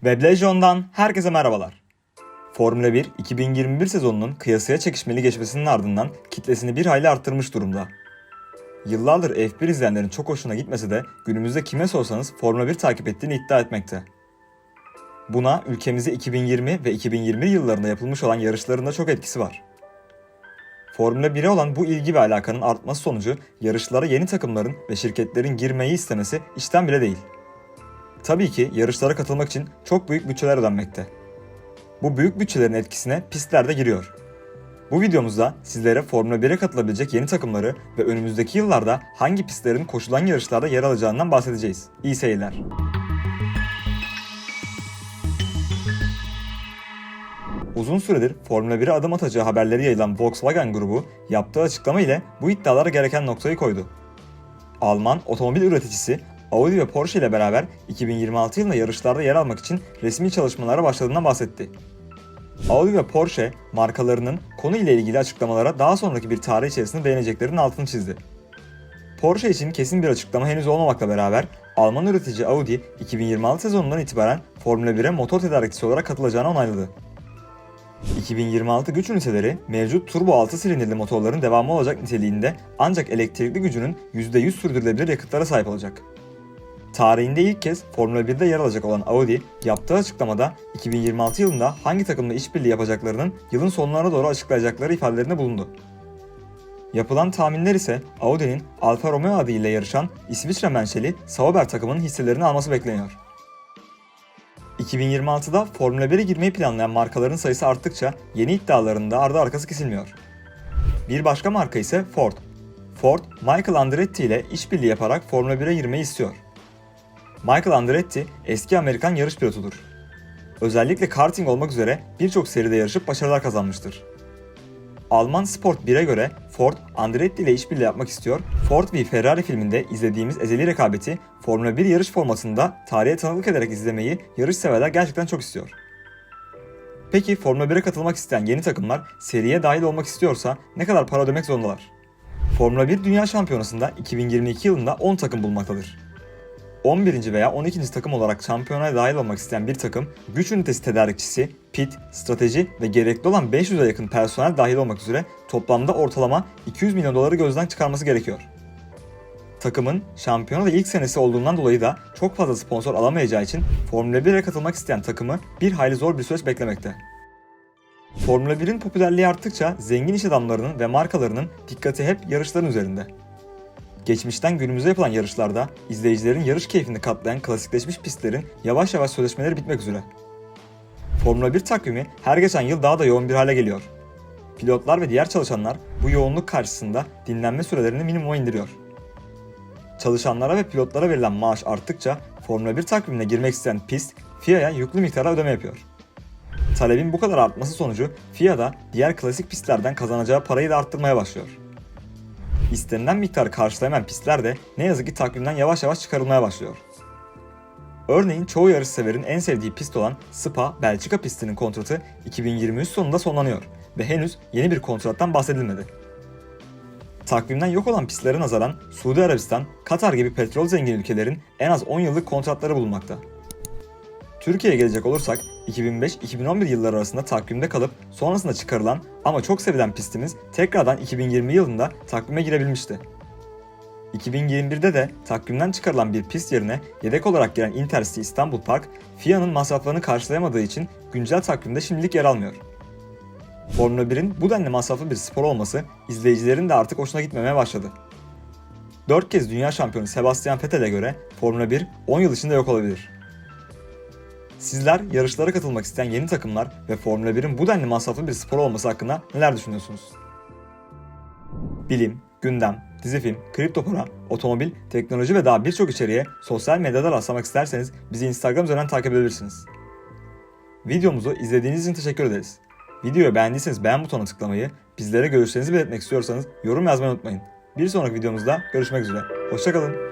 Weblejion'dan herkese merhabalar. Formula 1 2021 sezonunun kıyasıya çekişmeli geçmesinin ardından kitlesini bir hayli arttırmış durumda. Yıllardır F1 izleyenlerin çok hoşuna gitmese de günümüzde kime sorsanız Formula 1 takip ettiğini iddia etmekte. Buna ülkemizde 2020 ve 2021 yıllarında yapılmış olan yarışların da çok etkisi var. Formula 1'e olan bu ilgi ve alakanın artması sonucu yarışlara yeni takımların ve şirketlerin girmeyi istemesi işten bile değil. Tabii ki yarışlara katılmak için çok büyük bütçeler ödenmekte. Bu büyük bütçelerin etkisine pistler de giriyor. Bu videomuzda sizlere Formula 1'e katılabilecek yeni takımları ve önümüzdeki yıllarda hangi pistlerin koşulan yarışlarda yer alacağından bahsedeceğiz. İyi seyirler. Uzun süredir Formula 1'e adım atacağı haberleri yayılan Volkswagen grubu yaptığı açıklama ile bu iddialara gereken noktayı koydu. Alman otomobil üreticisi Audi ve Porsche ile beraber 2026 yılında yarışlarda yer almak için resmi çalışmalara başladığından bahsetti. Audi ve Porsche markalarının konu ile ilgili açıklamalara daha sonraki bir tarih içerisinde değineceklerinin altını çizdi. Porsche için kesin bir açıklama henüz olmamakla beraber Alman üretici Audi 2026 sezonundan itibaren Formula 1'e motor tedarikçisi olarak katılacağını onayladı. 2026 güç üniteleri mevcut turbo 6 silindirli motorların devamı olacak niteliğinde ancak elektrikli gücünün %100 sürdürülebilir yakıtlara sahip olacak. Tarihinde ilk kez Formula 1'de yer alacak olan Audi, yaptığı açıklamada 2026 yılında hangi takımla işbirliği yapacaklarının yılın sonlarına doğru açıklayacakları ifadelerinde bulundu. Yapılan tahminler ise Audi'nin Alfa Romeo adıyla yarışan İsviçre menşeli Sauber takımının hisselerini alması bekleniyor. 2026'da Formula 1'e girmeyi planlayan markaların sayısı arttıkça yeni iddialarında ardı arkası kesilmiyor. Bir başka marka ise Ford. Ford, Michael Andretti ile işbirliği yaparak Formula 1'e girmeyi istiyor. Michael Andretti eski Amerikan yarış pilotudur. Özellikle karting olmak üzere birçok seride yarışıp başarılar kazanmıştır. Alman Sport 1'e göre Ford, Andretti ile işbirliği yapmak istiyor. Ford v Ferrari filminde izlediğimiz ezeli rekabeti Formula 1 yarış formatında tarihe tanıklık ederek izlemeyi yarış severler gerçekten çok istiyor. Peki Formula 1'e katılmak isteyen yeni takımlar seriye dahil olmak istiyorsa ne kadar para ödemek zorundalar? Formula 1 Dünya Şampiyonası'nda 2022 yılında 10 takım bulunmaktadır. 11. veya 12. takım olarak şampiyonaya dahil olmak isteyen bir takım, güç ünitesi tedarikçisi, pit, strateji ve gerekli olan 500'e yakın personel dahil olmak üzere toplamda ortalama 200 milyon doları gözden çıkarması gerekiyor. Takımın şampiyonada ilk senesi olduğundan dolayı da çok fazla sponsor alamayacağı için Formula 1'e katılmak isteyen takımı bir hayli zor bir süreç beklemekte. Formula 1'in popülerliği arttıkça zengin iş adamlarının ve markalarının dikkati hep yarışların üzerinde. Geçmişten günümüze yapılan yarışlarda izleyicilerin yarış keyfini katlayan klasikleşmiş pistlerin yavaş yavaş sözleşmeleri bitmek üzere. Formula 1 takvimi her geçen yıl daha da yoğun bir hale geliyor. Pilotlar ve diğer çalışanlar bu yoğunluk karşısında dinlenme sürelerini minimuma indiriyor. Çalışanlara ve pilotlara verilen maaş arttıkça Formula 1 takvimine girmek isteyen pist FIA'ya yüklü miktara ödeme yapıyor. Talebin bu kadar artması sonucu FIA da diğer klasik pistlerden kazanacağı parayı da arttırmaya başlıyor. İstenilen miktarı karşılayamayan pistler de ne yazık ki takvimden yavaş yavaş çıkarılmaya başlıyor. Örneğin çoğu yarış severin en sevdiği pist olan Spa, Belçika pistinin kontratı 2023 sonunda sonlanıyor ve henüz yeni bir kontrattan bahsedilmedi. Takvimden yok olan pistlere nazaran Suudi Arabistan, Katar gibi petrol zengin ülkelerin en az 10 yıllık kontratları bulunmakta. Türkiye'ye gelecek olursak 2005-2011 yılları arasında takvimde kalıp sonrasında çıkarılan ama çok sevilen pistimiz tekrardan 2020 yılında takvime girebilmişti. 2021'de de takvimden çıkarılan bir pist yerine yedek olarak giren Intercity İstanbul Park, FIA'nın masraflarını karşılayamadığı için güncel takvimde şimdilik yer almıyor. Formula 1'in bu denli masraflı bir spor olması izleyicilerin de artık hoşuna gitmemeye başladı. 4 kez dünya şampiyonu Sebastian Vettel'e göre Formula 1 10 yıl içinde yok olabilir. Sizler yarışlara katılmak isteyen yeni takımlar ve Formula 1'in bu denli masraflı bir spor olması hakkında neler düşünüyorsunuz? Bilim, gündem, dizi film, kripto para, otomobil, teknoloji ve daha birçok içeriğe sosyal medyada rastlamak isterseniz bizi Instagram üzerinden takip edebilirsiniz. Videomuzu izlediğiniz için teşekkür ederiz. Videoyu beğendiyseniz beğen butonuna tıklamayı, bizlere görüşlerinizi belirtmek istiyorsanız yorum yazmayı unutmayın. Bir sonraki videomuzda görüşmek üzere. Hoşçakalın.